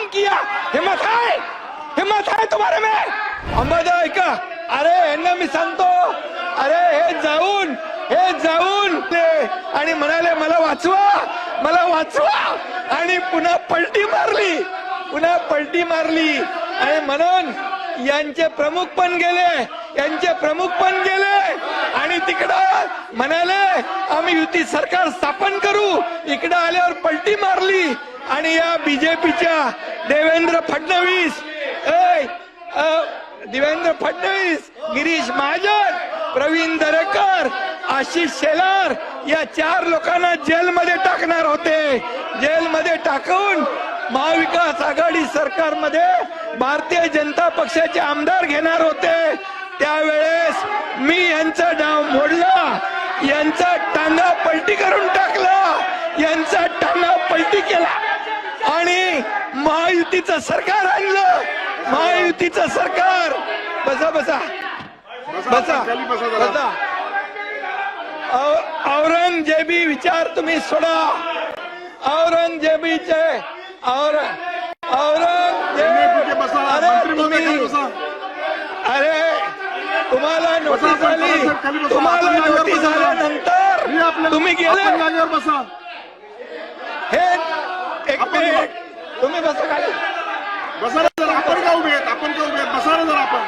काम किया। हिम्मत है? हिम्मत है तुम्हारे में? अंबादा ऐका अरे यांना मी सांगतो अरे हे जाऊन हे जाऊन। ते आणि म्हणाले मला वाचवा मला वाचवा. आणि पुन्हा पलटी मारली पुन्हा पलटी मारली. आणि म्हणून यांचे प्रमुख पण गेले यांचे प्रमुख पण गेले. आणि तिकडं म्हणाले आम्ही युती सरकार स्थापन करू इकडं आणि या बीजेपीच्या देवेंद्र फडणवीस देवेंद्र फडणवीस गिरीश महाजन प्रवीण दरेकर आशिष शेलार या चार लोकांना जेलमध्ये टाकणार होते. जेलमध्ये टाकून महाविकास आघाडी सरकारमध्ये भारतीय जनता पक्षाचे आमदार घेणार होते. त्यावेळेस मी यांचा डाव मोडला यांचा टांगा पलटी करून टाकला यांचा टांगा पलटी केला. आणि महायुतीचं सरकार आणलं. महायुतीचं सरकार. बसा बसा. बसा बसा. औरंगजेबी विचार तुम्ही सोडा. औरंगजेबीचे और औरंगजेब अरे तुम्ही अरे तुम्हाला नोटीस आली. तुम्हाला नोटीस. आल्यानंतर आपल्या तुम्ही गेले. हे आपण- तुम्ही बसा खाली. बसा जरा आपण का उभे आहेत? आपण का उभे आहेत? बसा ना जरा आपण.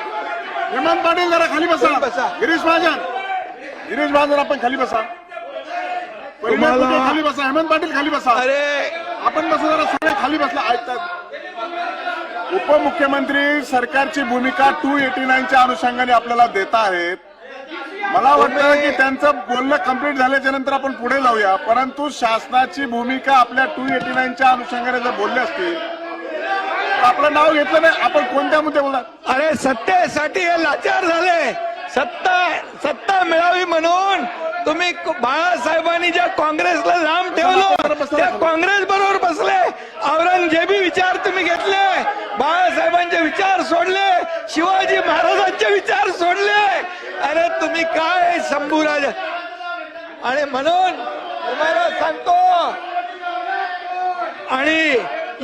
हेमंत पाटील जरा खाली बसा. बसा. गिरीश महाजन. गिरीश महाजन आपण खाली बसा. परिणय तुम्हाला- खाली बसा? हेमंत पाटील खाली बसा. अरे. आपण बसा जरा सगळे खाली बसला. ऐकतात. उपमुख्यमंत्री सरकारची भूमिका टू एटी नाईनच्या अनुषंगाने आपल्याला देत आहेत. मला वाटतं की त्यांचं बोलणं कंप्लीट झाल्याच्यानंतर आपण पुढे जाऊया. परंतु शासनाची भूमिका आपल्या टू एटी नाईनच्या अनुषंगाने जर बोलले असतील तर आपलं नाव घेतलं नाही. आपण कोणत्या मुद्दे बोलणार? अरे सत्तेसाठी हे लाचार झाले. सत्ता सत्ता मिळावी म्हणून तुम्ही बाळासाहेबांनी ज्या काँग्रेसला लांब ठेवलं त्या काँग्रेस बरोबर बसले. औरंगजेबी विचार तुम्ही घेतले. बाळासाहेबांचे विचार सोडले शिवाजी महाराजांचे विचार सोडले अरे तुम्ही काय शंभूराज आणि म्हणून तुम्हाला सांगतो आणि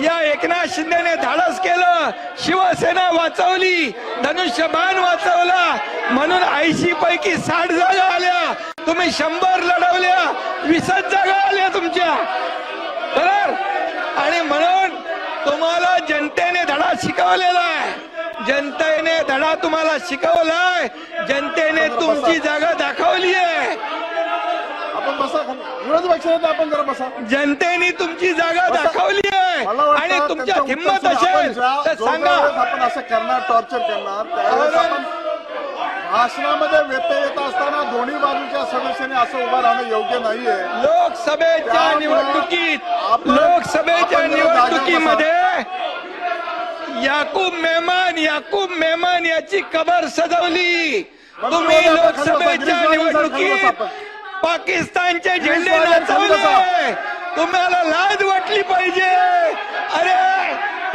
या एकनाथ शिंदेने धाडस केलं शिवसेना वाचवली धनुष्यबाण वाचवला म्हणून ऐंशी पैकी साठ जागा आल्या. तुम्ही शंभर लढवल्या वीसच जागा आल्या तुमच्या. बरोबर? आणि म्हणून तुम्हाला जनतेने धडा शिकवलेला आहे. जनतेने धडा तुम्हाला शिकवलाय. जनतेने तुमची जागा दाखवली आहे. आपण जरा बसा. जनतेने तुमची जागा दाखवली आहे. आणि तुमच्या हिंमत असेल तर सांगा. आपण असं करणार टॉर्चर करणार त्यावेळेस आपण भाषणामध्ये व्यत्यय येत असताना दोन्ही बाजूच्या सदस्यांनी असं उभं राहणं योग्य नाहीये. लोकसभेच्या निवडणुकीत लोकसभेच्या निवडणुकीमध्ये याकूब मेहमान याकूब मेहमान याची कबर सजवली. तुम्ही लोकसभेच्या निवडणुकीत आपण. पाकिस्तानचे झेंडे. नाचवले. तुम्हाला लाज वाटली पाहिजे. अरे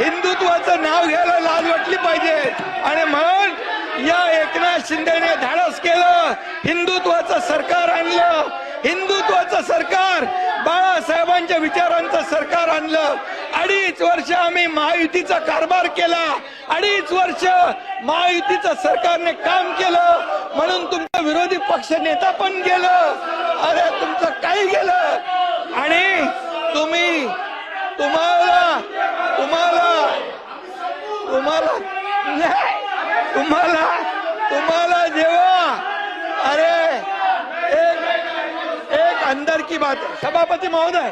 हिंदुत्वाचं नाव घ्यायला लाज वाटली पाहिजे. आणि म्हणून या एकनाथ शिंदेने धाडस केलं. हिंदुत्वाचं सरकार आणलं. हिंदुत्वाचं सरकार बाळासाहेबांच्या विचारांचं सरकार आणलं. अडीच वर्ष आम्ही महायुतीचा कारभार केला. अडीच वर्ष महायुतीचं सरकारने काम केलं. म्हणून तुमचा विरोधी पक्ष नेता पण गेलं. अरे तुमचं काही गेलं. आणि तुम्ही तुम्हाला तुम्हाला तुम्हाला तुम्हाला तुम्हाला जेव्हा अरे अंदर की बात है. सभापती महोदय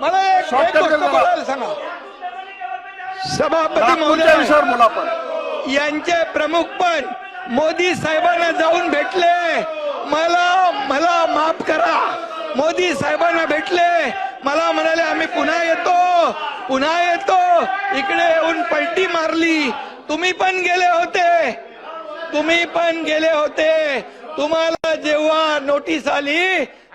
मला एक- गोष्ट. बोलायला सांगा. सभापती महोदय यांचे प्रमुख पण मोदी साहेबांना जाऊन भेटले. मला मला माफ करा. मोदी साहेबांना भेटले. मला म्हणाले आम्ही पुन्हा येतो. पुन्हा येतो. इकडे येऊन पलटी मारली. तुम्ही पण गेले होते. तुम्ही पण गेले होते. तुम्हाला जेव्हा नोटीस आली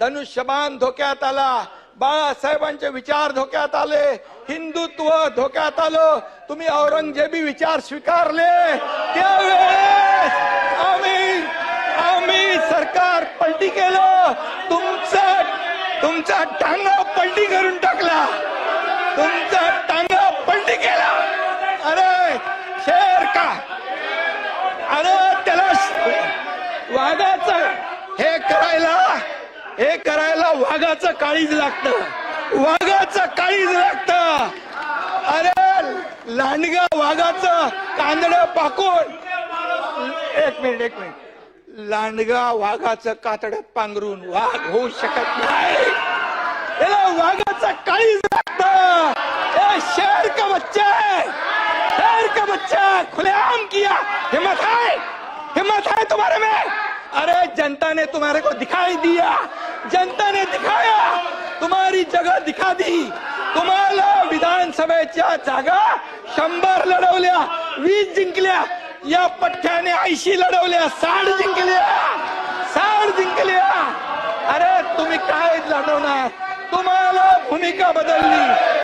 धनुष्यबाण धोक्यात आला. बाळासाहेबांचे विचार धोक्यात आले. हिंदुत्व धोक्यात आलं. तुम्ही औरंगजेबी विचार स्वीकारले. त्यावेळेस आम्ही आम्ही सरकार पलटी केलं. तुमचा तुमचा टांगा पलटी करून टाकला. तुमचा टांगा पलटी केला. अरे शेर का? अरे त्याला वादाच हे करायला हे करायला वाघाचं काळीज लागतं. वाघाचं काळीज लागतं. अरे लांडगा वाघाचं कांदड पाकून. एक मिनिट एक मिनिट. लांडगा वाघाचं कातड पांघरून वाघ होऊ शकत नाही. याला वाघाचं काळीज लागतं. शेर का बच्चा है शेर का बच्चा खुलेआम किया. हिम्मत है हिम्मत है तुम्हारे में? अरे जनता ने तुम्हारे को दिखाई दिया. जनता ने दिखाया। तुम्हारी जगह दिखा दी। तुम्हाला विधानसभेच्या जागा शंभर लढवल्या वीस जिंकल्या या पठ्ठ्याने ऐंशी लढवल्या साठ जिंकल्या साठ जिंकल्या. अरे तुम्ही काय लढवणार? तुम्हाला भूमिका बदलली.